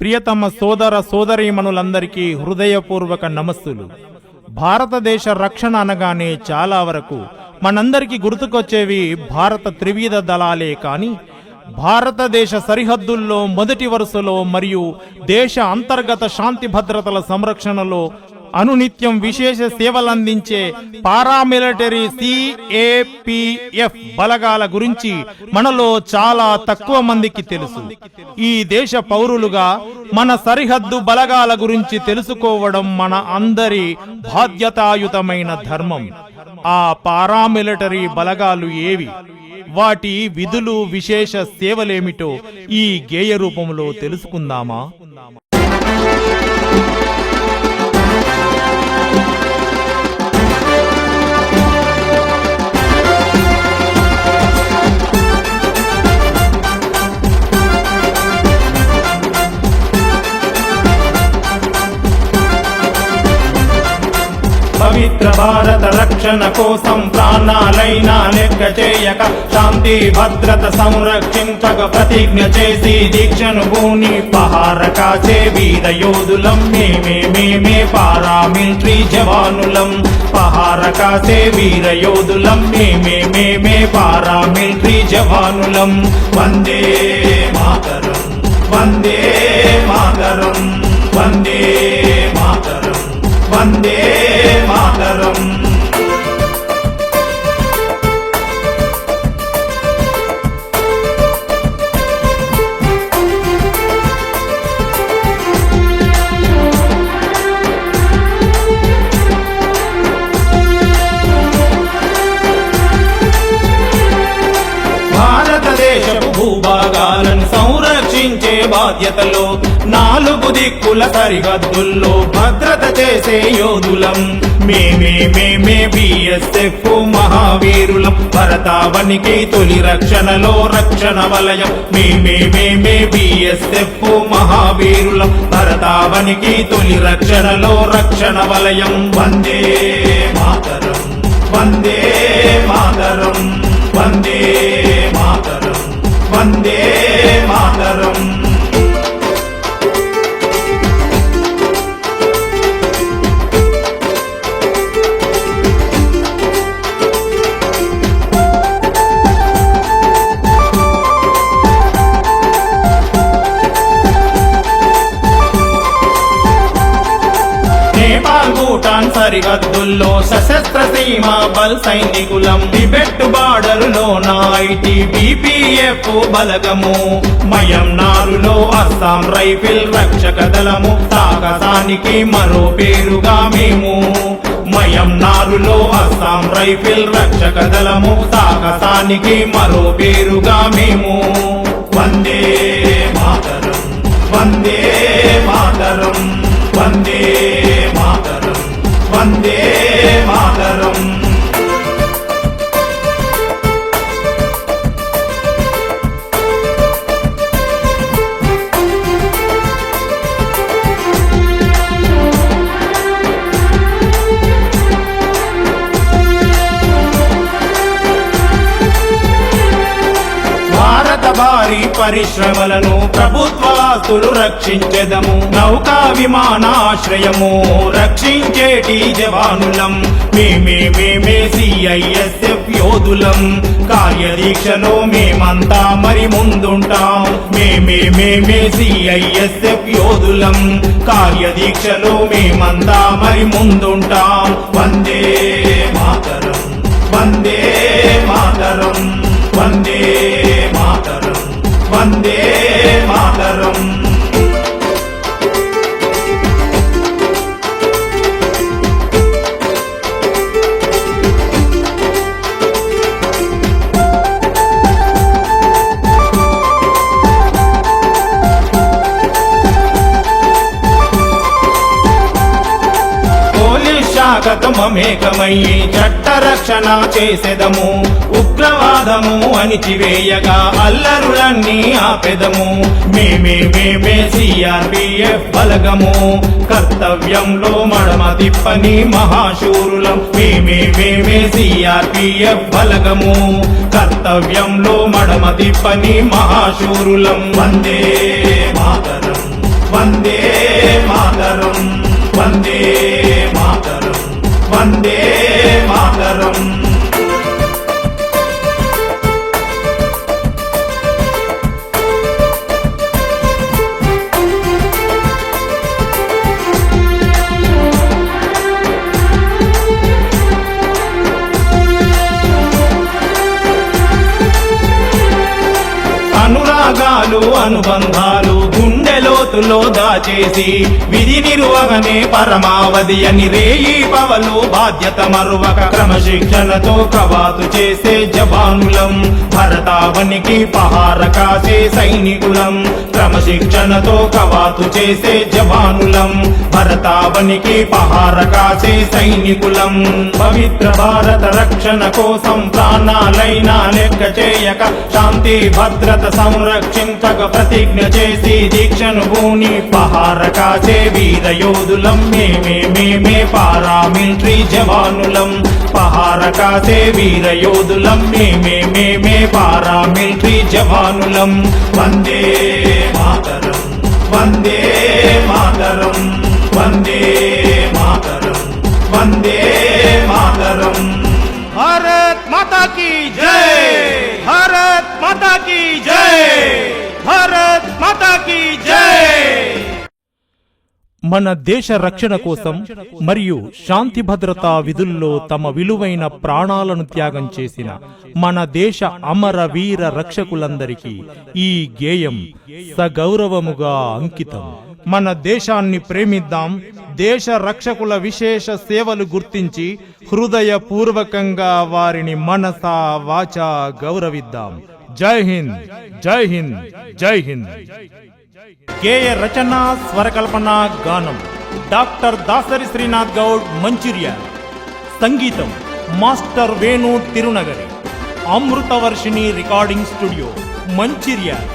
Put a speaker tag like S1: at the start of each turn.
S1: ప్రియతమ సోదర సోదరీమణులందరికీ హృదయపూర్వక నమస్సులు. భారతదేశ రక్షణ అనగానే చాలా వరకు మనందరికీ గుర్తుకొచ్చేవి భారత త్రివిధ దళాలే కాని భారతదేశ సరిహద్దుల్లో మొదటి వరుసలో మరియు దేశ అంతర్గత శాంతి భద్రతల సంరక్షణలో అనునిత్యం విశేష సేవలందించే పారామిలిటరీ సిఏపిఎఫ్ బలగాల గురించి మనలో చాలా తక్కువ మందికి తెలుసు. ఈ దేశ పౌరులుగా మన సరిహద్దు బలగాల గురించి తెలుసుకోవడం మన అందరి బాధ్యతాయుతమైన ధర్మం. ఆ పారామిలిటరీ బలగాలు ఏవి? వాటి విధులు విశేష సేవలేమిటో ఈ గేయ రూపంలో తెలుసుకుందామా? రక్షణ కోసం ప్రాణాలైనా లెక్క చేయక శాంతి భద్రత సంరక్షించక ప్రతిజ్ఞ చేసి దీక్షను భూని పహారక కాచే వీర యోధులం మేమే మేమే పారామిలిటరీ జవానులం. పహారక కాచే వీర యోధులం మేమే మేమే పారామిలిటరీ జవానులం. వందే మాతరం వందే మాతరం వందే మాతరం వందే బాధ్యతలో నాలుగు దిక్కుల సరిహద్దుల్లో భద్రత చేసే యోధులం. మేమే మేమే బిఎస్ఎఫ్ మహావీరులం. భరతావనికి తొలి రక్షణలో రక్షణ వలయం. మేమే మేమే బిఎస్ఎఫ్ మహావీరులం. భరతావనికి తొలి రక్షణలో రక్షణ వలయం. వందే మాతరం వందే మాతరం వందే మాతరం వందే సరిహద్దుల్లో సశస్త్ర సీమా బల్ సైనికులం. టిబెట్ బార్డరులో ఐటి బిపిఎఫ్ బలగము. మయంనారులో అస్సాం రైఫిల్ రక్షక దళము. సాగసానికి మరో పేరుగా మేము. మయంనారులో అస్సాం రైఫిల్ రక్షక దళము. సాగసానికి మరో పేరుగా మేము. వందే మాతరం వందే మాతరం వందే వారి పరిశ్రమలను ప్రభుత్వాస్తులు రక్షించెదము. నౌకా విమానాశ్రయము రక్షించేటి జవానులం మేమే మేమే సిఐఎస్ఎఫ్ యోధులం. కార్యదీక్షలో మేమంతా మరి ముందుంటాం. మేమే మేమే సిఐఎస్ఎఫ్ యోధులం. కార్యదీక్షలో మేమంతా మరి ముందుంటాం. వందే మాతరం వందే మాతరం. శరణాగతమేకమయ్యి చట్టరక్షణ చేసెదము. ఉగ్రవాదము అణిచివేయగా అల్లరులన్నీ ఆపెదము. మేమే మేమే సిఆర్పిఎఫ్ బలగము. కర్తవ్యంలో మడమ తిప్పని మహాశూరులం. మేమే మేమే సిఆర్పిఎఫ్ బలగము. కర్తవ్యంలో మడమ తిప్పని మహాశూరులం. వందే మాతరం వందే మాతరం వందే వందే మాతరం. అనురాగాలు అనుబంధాలు గుండె లోతులో దాచేసి విధి నిర్వహణే పరమావధి అని రేయి పవలు బాధ్యత మరువక క్రమశిక్షణతో కవాతు చేసే జవానులం. భరతావనికి పహార కాసే సైనికులం. క్రమశిక్షణతో కవాతు చేసే జవానులం. భరతావనికి పహార కాసే సైనికులం. పవిత్ర భారత రక్షణ కోసం ప్రాణాలైనా లెక్క చేయక శాంతి భద్రత సంరక్షించక ప్రతిజ్ఞ చేసి దీక్షను నీ పహార కాచే వీర యోధులం మేమే మేమే పారామిలిటరీ జవానులం. పహార కాచే వీర యోధులం మేమే మేమే పారామిలిటరీ జవానులం. వందే మాతరం వందే మాతరం వందే మాతరం వందే మాతరం. భారత్ మాతా కీ జై! భారత్ మాతా కీ జై! భారత్ మాతా కీ జై!
S2: మన దేశ రక్షణ కోసం మరియు శాంతి భద్రతా విధుల్లో తమ విలువైన ప్రాణాలను త్యాగం చేసిన మన దేశ అమర వీర రక్షకులందరికీ ఈ గేయం సగౌరవముగా అంకితం. మన దేశాన్ని ప్రేమిద్దాం దేశ రక్షకుల విశేష సేవలు గుర్తించి హృదయపూర్వకంగా వారిని మనసా వాచా గౌరవిద్దాం. జై హింద్ జై హింద్ జై హింద్. గేయ రచన స్వరకల్పన గానం. డాక్టర్ దాసరి శ్రీనాథ్ గౌడ్ మంచిర్యాల సంగీతం master Venu Tirunagari. Amritavarshini recording studio Mancherial